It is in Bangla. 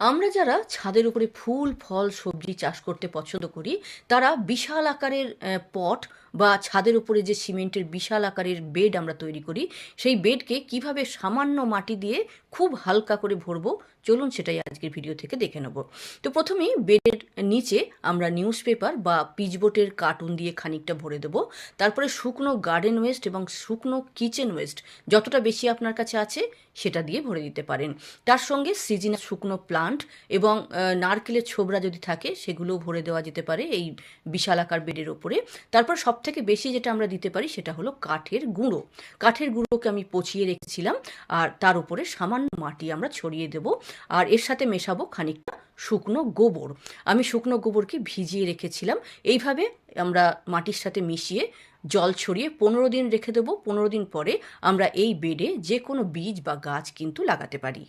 আমরা যারা ছাদের উপরে ফুল, ফল, সবজি চাষ করতে পছন্দ করি, তারা বিশাল আকারের পট বা ছাদের উপরে যে সিমেন্টের বিশাল আকারের বেড আমরা তৈরি করি, সেই বেডকে কীভাবে সামান্য মাটি দিয়ে খুব হালকা করে ভরবো, চলুন সেটাই আজকের ভিডিও থেকে দেখে নেব। তো প্রথমেই বেডের নিচে আমরা নিউজ পেপার বা পিচবোর্ডের কার্টুন দিয়ে খানিকটা ভরে দেবো। তারপরে শুকনো গার্ডেন ওয়েস্ট এবং শুকনো কিচেন ওয়েস্ট, যতটা বেশি আপনার কাছে আছে সেটা দিয়ে ভরে দিতে পারেন। তার সঙ্গে সিজনাল শুকনো প্লান্ট এবং নারকেলের ছোবড়া যদি থাকে সেগুলোও ভরে দেওয়া যেতে পারে এই বিশাল আকার বেডের ওপরে তারপর সব থেকে বেশি যেটা আমরা দিতে পারি সেটা হলো কাঠের গুঁড়ো। কাঠের গুঁড়োকে আমি পচিয়ে রেখেছিলাম আর তার উপরে সামান্য মাটি আমরা ছড়িয়ে দেব আর এর সাথে মেশাবো খানিকটা শুকনো গোবর। আমি শুকনো গোবরকে ভিজিয়ে রেখেছিলাম। এইভাবে আমরা মাটির সাথে মিশিয়ে জল ছড়িয়ে পনেরো দিন রেখে দেবো। পনেরো দিন পরে আমরা এই বেডে যে কোনো বীজ বা গাছ কিন্তু লাগাতে পারি।